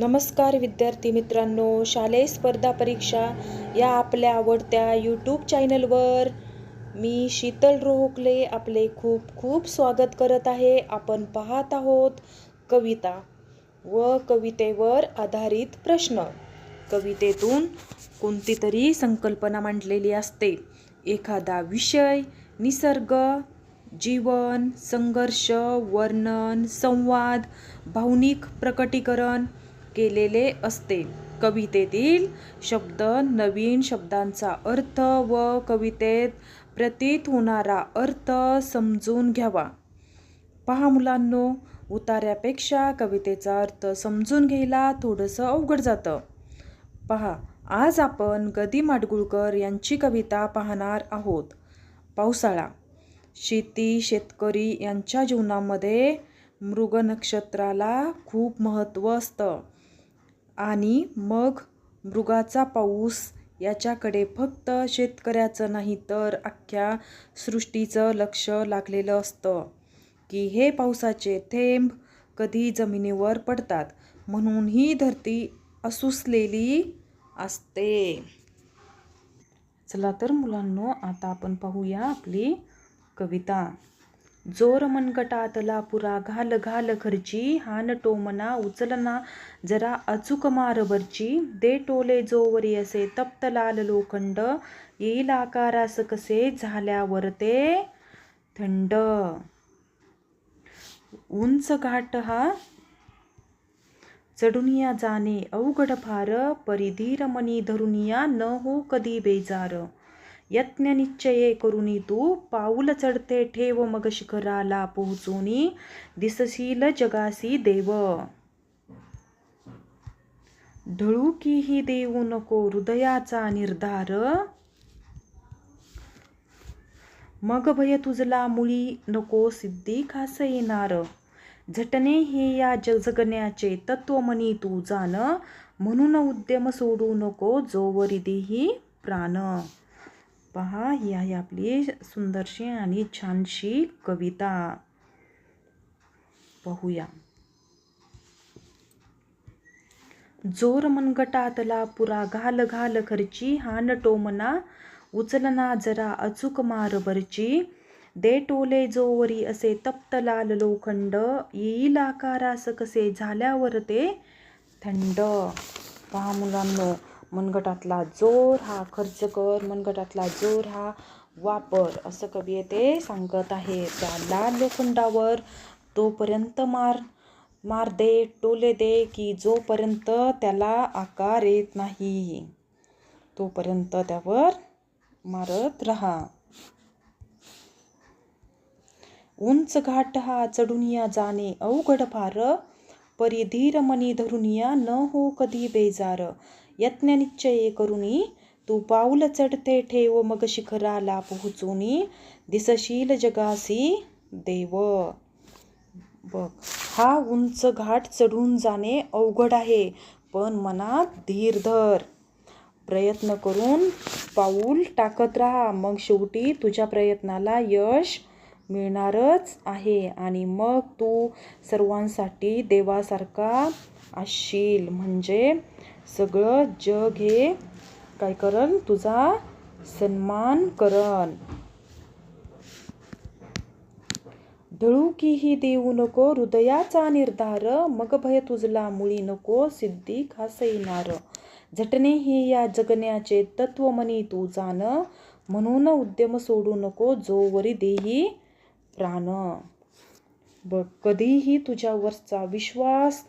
नमस्कार विद्यार्थी मित्रांनो शालेय स्पर्धा परीक्षा या आपल्या आवडत्या यूट्यूब चॅनलवर मी शीतल रोहकले आपले खूप खूप स्वागत करत आहे. आपण पाहत आहोत कविता व कवितेवर आधारित प्रश्न. कवितेतून कोणती तरी संकल्पना मांडलेली असते. एखादा विषय निसर्ग जीवन संघर्ष वर्णन संवाद भावनिक प्रकटीकरण केलेले असते. कवितेतील शब्द नवीन शब्दांचा अर्थ व कवितेत प्रतीत होणारा अर्थ समजून घ्यावा. पहा मुलांनो उतार्यापेक्षा कवितेचा अर्थ समजून घ्यायला थोडंसं अवघड जातं. पहा आज आपण गदी माडगुळकर यांची कविता पाहणार आहोत. पावसाळा. शेती शेतकरी यांच्या जीवनामध्ये मृग नक्षत्राला खूप महत्त्व असतं. आणि मग मृगाचा पाऊस याच्याकडे फक्त शेतकऱ्याचं नाही तर अख्ख्या सृष्टीचं लक्ष लागलेलं असतं की हे पावसाचे थेंब कधी जमिनीवर पडतात. म्हणून ही धरती असुसलेली असते. चला तर मुलांनो आता आपण पाहूया आपली कविता. जोर मनगटातला पुरा घाल घाल खर्ची हान टोमना उचलना जरा अचूक मारवरची दे टोले जोवरी असे तप्त लाल लोखंड येईल आकारास कसे झाल्यावर ते थंड. उंच घाट हा चढुनिया जाणे अवघड फार परिधीर मनी धरुनिया न हो कधी बेजार. यत्न निश्चये करुनी तू पाऊल चढते ठेव मग शिखराला पोहोचोनी दिसशील जगासी देव. ढळूकीही देऊ नको हृदयाचा निर्धार. मग भय तुझला मुळी नको सिद्धी खास येणार. झटणे हे या जगण्याचे तत्व मनी तू जाण. म्हणून उद्यम सोडू नको जोवरी देही प्राण. पहा ही आहे आपली सुंदरशी आणि छानशी कविता. पाहूया. जोर मनगटातला पुरा घाल घाल खर्ची हान टोमना उचलना जरा अचूक मारवरची दे टोले जोवरी असे तप्त लाल लोखंड येईल आकारास कसे झाल्यावर ते थंड. पहा मुलांनो मनगटातला जोर हा खर्च कर मनगटातला जोर हा वापर असं कवी येते सांगत आहे. त्या लाल लोखंडावर तोपर्यंत मार मार दे टोले दे की जोपर्यंत त्याला आकार येत नाही. तोपर्यंत त्यावर मारत राहा. उंच घाट हा चढुनिया जाणे अवघड फार परिधीर मनी धरुनिया न हो कधी बेजार. यत्न करुणी तू पाऊल चढते ठेव मग शिखराला पोहोचुनी दिसशील जगासी देव. बघ हा उंच घाट चढून जाणे अवघड आहे पण मनात धीर धर. प्रयत्न करून पाऊल टाकत राहा मग शेवटी तुझ्या प्रयत्नाला यश मिळणारच आहे आणि मग तू सर्वांसाठी देवासारखा असशील. म्हणजे सगळं जग हे काय करण? तुझा सन्मान करण. ढळू ही देऊ नको हृदयाचा निर्धार मग भय तुझला मुळी नको सिद्धी खास येणार झटणे हे या जगण्याचे तत्व मनी तू जाण म्हणून उद्यम सोडू नको जोवरी देही प्राण. बघ कधीही तुझ्यावरचा विश्वास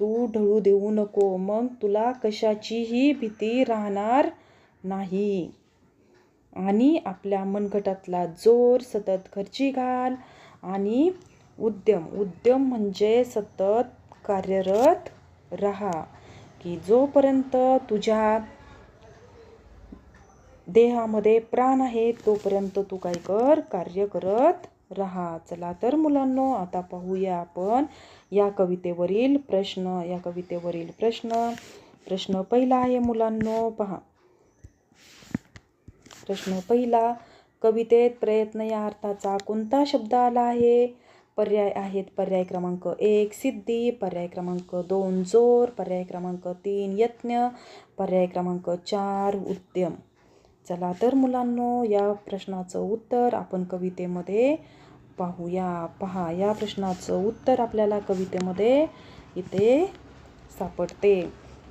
तू ढळू देऊ नको. मग तुला कशाचीही भीती राहणार नाही. आणि आपल्या मनगटातला जोर सतत खर्ची घाल. आणि उद्यम उद्यम म्हणजे सतत कार्यरत राहा. की जोपर्यंत तुझ्या देहामध्ये प्राण आहे तोपर्यंत तू काय कर? कार्य करत राहा. चला तर मुलांनो आता पाहूया आपण या कवितेवरील प्रश्न. या कवितेवरील प्रश्न. प्रश्न पहिला आहे मुलांनो पहा. प्रश्न पहिला कवितेत प्रयत्न या अर्थाचा कोणता शब्द आला आहे? पर्याय आहेत. पर्याय क्रमांक एक सिद्धी. पर्याय क्रमांक दोन जोर. पर्याय क्रमांक तीन यत्न. पर्याय क्रमांक चार उद्यम चला तर मुलांनो या प्रश्नाचं उत्तर आपण कवितेमध्ये पाहूया. पहा या प्रश्नाचं उत्तर आपल्याला कवितेमध्ये इथे सापडते.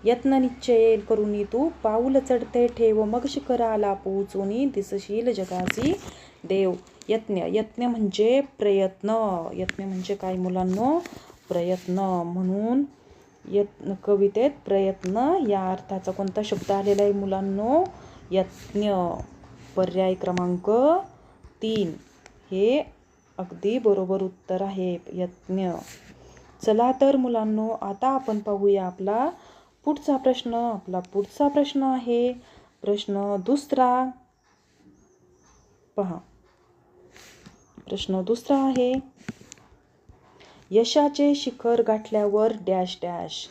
यत्न निश्चय करुनी तू पाऊल चढते ठेव मग शिखराला पोचुनी दिसशील जगासी देव. यत्न यत्न म्हणजे प्रयत्न. यत्न म्हणजे काय मुलांनो? प्रयत्न. म्हणून यत्न कवितेत प्रयत्न या अर्थाचा कोणता शब्द आलेला आहे मुलांनो? यत्न पर्याय क्रमांक तीन. हे अगदी बरोबर उत्तर आहे. यत्न चला तर मुलांनो आता आपण पाहूया आपला पुढचा प्रश्न. आपला पुढचा प्रश्न आहे. प्रश्न दुसरा. पहा. प्रश्न दुसरा आहे. यशाचे शिखर गाठल्यावर डॅश डॅश.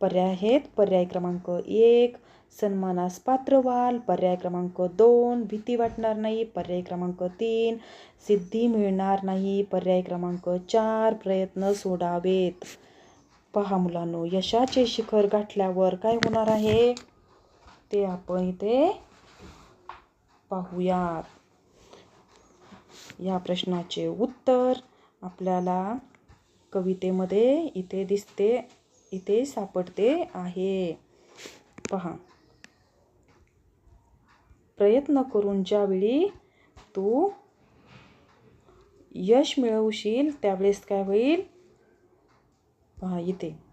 पर्याय आहेत. पर्याय क्रमांक एक सन्मानास पात्र व्हाल पर्याय क्रमांक दोन भीती वाटणार नाही. पर्याय क्रमांक तीन सिद्धी मिळणार नाही. पर्याय क्रमांक चार प्रयत्न सोडावेत. पहा मुलांनो यशाचे शिखर गाठल्यावर काय होणार आहे? ते आपण इथे पाहूयात. या प्रश्नाचे उत्तर आपल्याला कवितेमध्ये इथे दिसते. इथे सापडते आहे. पहा. प्रयत्न करून ज्यावेळी तू यश मिळवशील त्यावेळेस काय होईल? पहा इथे.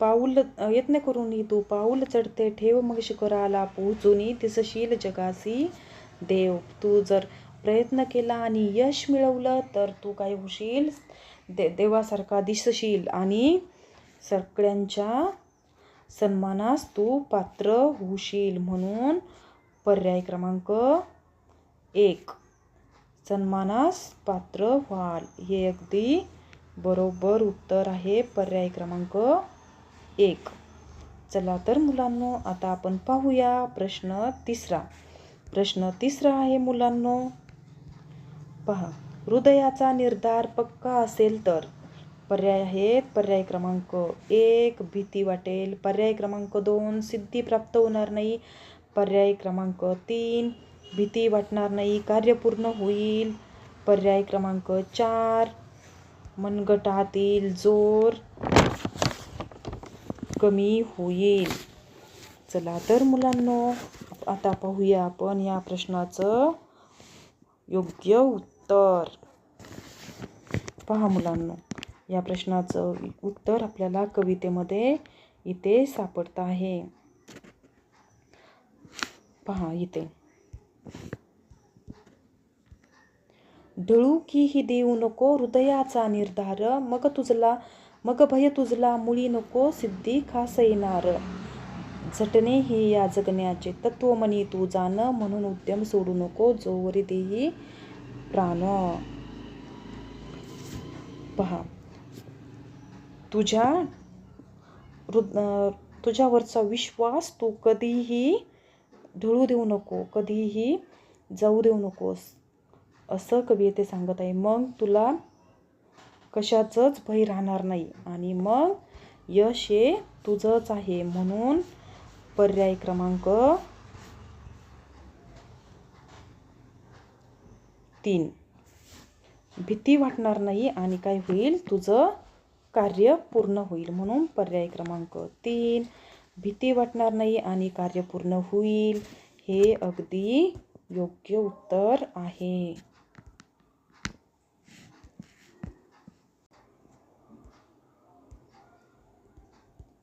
पाऊल यत्न करून तू पाऊल चढते ठेव मग शिखराला पोहोचून दिसशील जगासी देव. तू जर प्रयत्न केला आणि यश मिळवलं तर तू काय होशील. दे देवासारखा दिसशील आणि सगळ्यांच्या सन्मानास तू पात्र होशील म्हणून पर्याय क्रमांक एक. सन्मानास पात्र व्हाल. हे अगदी बरोबर उत्तर आहे. पर्याय क्रमांक एक. चला तर मुलांनो आता आपण पाहूया प्रश्न तिसरा. प्रश्न तिसरा आहे मुलांनो पहा हृदयाचा निर्धार पक्का असेल तर. पर्याय आहेत पर्याय क्रमांक एक भीती वाटेल. पर्याय क्रमांक दोन सिद्धी प्राप्त होणार नाही. पर्याय क्रमांक तीन भीती वाटणार नाही कार्य पूर्ण होईल. पर्याय क्रमांक चार मनगटातील जोर कमी होईल. चला तर मुलांनो आता पाहूया आपण या प्रश्नाचं योग्य उत्तर. पहा मुलांनो या प्रश्नाचं उत्तर आपल्याला कवितेमध्ये इथे सापडतं आहे. पहा इथे. ढळू की देऊ नको हृदयाचा निर्धार मग तुझला मग भय तुझला मुळी नको सिद्धी खास येणार झटणे हे या जगण्याचे तत्व मनी तू जाण म्हणून उद्यम सोडू नको जोवरी देही प्राण. पहा. तुझ्या तुझ्यावरचा विश्वास तू कधीही ढळू देऊ नको कधीही जाऊ देऊ नकोस असं कवी येथे सांगत आहे. मग तुला कशाचंच भय राहणार नाही आणि मग यश हे तुझंच आहे म्हणून पर्याय क्रमांक तीन. भीती वाटणार नाही आणि काय होईल? तुझं कार्य पूर्ण होईल म्हणून पर्याय क्रमांक तीन. भीती वाटणार नाही आणि कार्य पूर्ण होईल हे अगदी योग्य उत्तर आहे.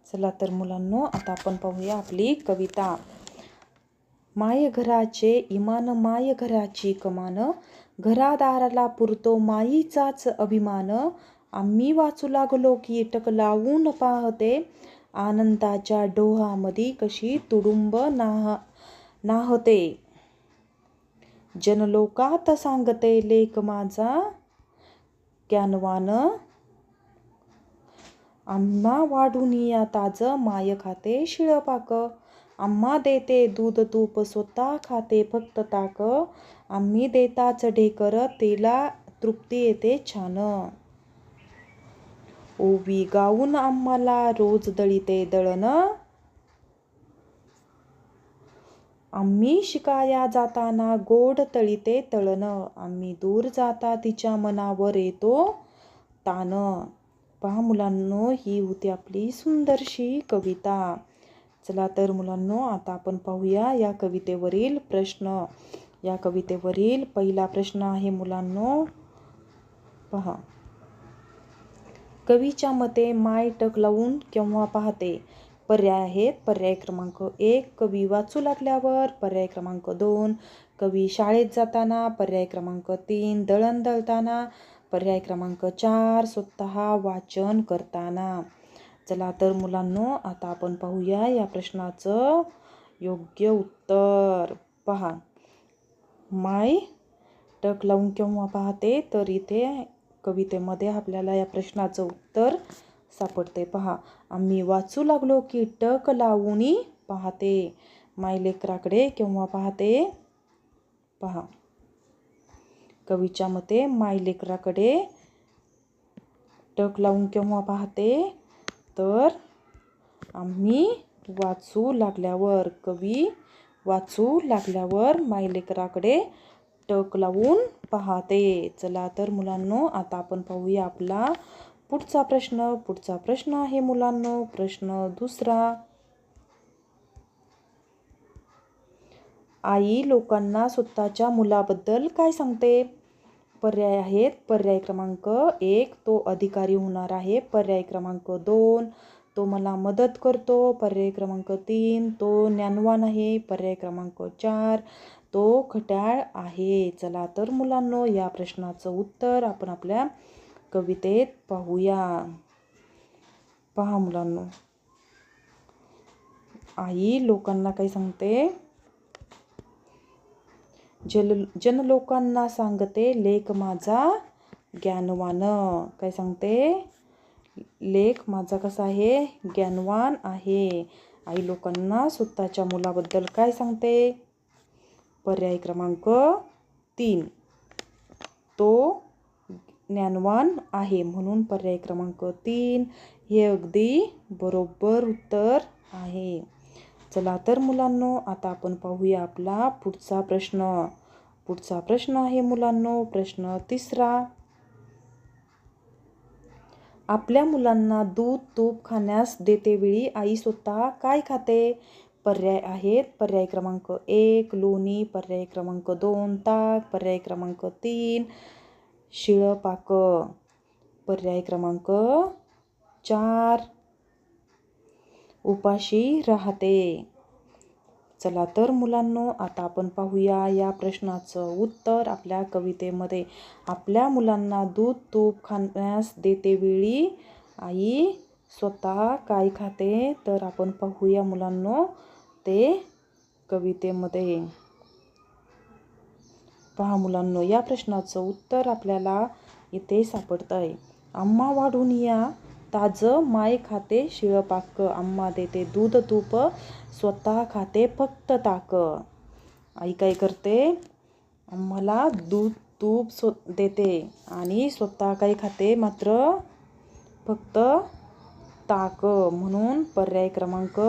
चला तर मुलांनो आता आपण पाहूया आपली कविता. माय घराचे इमान माय घराची कमान. घरादाराला पुरतो माईचाच अभिमान. आम्ही वाचू लागलो कीटक लावून पाहते. आनंदाच्या डोहामध्ये कशी तुडुंब नाह नाहते. जनलोकात सांगते लेख माझा. कॅनवान आम्हा वाढून या ताज माय खाते शिळपाक. आम्हा देते दूध तूप स्वतः खाते फक्त ताक. आम्ही देताच ढेकर तिला तृप्ती येते छान. ओवी गाऊन आम्हाला रोज दळीते दळण. आम्ही शिकाया जाताना गोड तळीते तळण. आम्ही दूर जाता तिच्या मनावर येतो तान पहा मुलांनो ही होती आपली सुंदरशी कविता. चला तर मुलांनो आता आपण पाहूया या कवितेवरील प्रश्न. या कवितेवरील पहिला प्रश्न आहे मुलांनो पहा. कवीच्या मते माय टक लावून केव्हा पाहते? पर्याय आहेत. पर्याय क्रमांक एक कवी वाचू लागल्यावर पर्याय क्रमांक दोन कवी शाळेत जाताना पर्याय क्रमांक तीन दळण दळताना पर्याय क्रमांक चार स्वतः वाचन करताना. चला तर मुलांनो आता आपण पाहूया या प्रश्नाचं योग्य उत्तर. पहा. माय टक लावून केव्हा पाहते? तर इथे कवितेमध्ये आपल्याला या प्रश्नाचं उत्तर सापडते. पहा. आम्ही वाचू लागलो की टक लावून पाहते. माय लेकराकडे केव्हा पाहते? पहा. कवीच्या मते माय लेकराकडे टक लावून केव्हा पाहते? तर आम्ही वाचू लागल्यावर कवी वाचू लागल्यावर मायलेकराकडे टक लावून पाहते. चला तर मुलांनो आता आपण पाहूया आपला पुढचा प्रश्न. पुढचा प्रश्न आहे मुलांनो प्रश्न दुसरा. आई लोकांना स्वतःच्या मुलाबद्दल काय सांगते? पर्याय आहेत. पर्याय क्रमांक एक तो अधिकारी होणार आहे. पर्याय क्रमांक दोन तो मला मदत करतो. पर्याय क्रमांक तीन तो ज्ञानवान आहे. पर्याय क्रमांक चार तो खट्याळ आहे. चला तर मुलांनो या प्रश्नाचं उत्तर आपण आपल्या कवितेत पाहूया. पहा मुलांनो. आई लोकांना काय सांगते? जल जनलोकांना सांगते लेख माझा ज्ञानवान. काय सांगते? लेख माझा कसा आहे? ज्ञानवान आहे. आई लोकांना स्वतःच्या मुलाबद्दल काय सांगते? पर्याय क्रमांक तीन. तो ज्ञानवान आहे म्हणून पर्याय क्रमांक तीन हे अगदी बरोबर उत्तर आहे. चला तर मुलांनो आता आपण पाहूया आपला पुढचा प्रश्न. पुढचा प्रश्न आहे मुलांनो प्रश्न तिसरा. आपल्या मुलांना दूध तूप खाण्यास देतेवेळी आई स्वतः काय खाते? पर्याय आहेत. पर्याय क्रमांक एक लोणी. पर्याय क्रमांक दोन ताक. पर्याय क्रमांक तीन शिळपाक पर्याय क्रमांक चार उपाशी राहते. चला तर मुलांनो आता आपण पाहूया या प्रश्नाचं उत्तर आपल्या कवितेमध्ये. आपल्या मुलांना दूध तूप खाण्यास देते वेळी आई स्वतः काय खाते? तर आपण पाहूया मुलांनो ते कवितेमध्ये. पहा मुलांनो या प्रश्नाचं उत्तर आपल्याला इथे सापडतं आहे आम्हा वाढून या ताजं माय खाते शिळपाक. आम्हा देते दूध तूप स्वतः खाते फक्त ताक. आई काय करते? आम्हाला दूध तूप स्व देते आणि स्वतः काय खाते? मात्र फक्त ताक. म्हणून पर्याय क्रमांक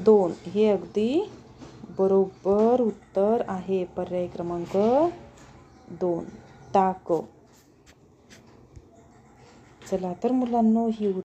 दोन. हे अगदी बरोबर उत्तर आहे. पर्याय क्रमांक दोन. ताक चला तर मुलांनो ही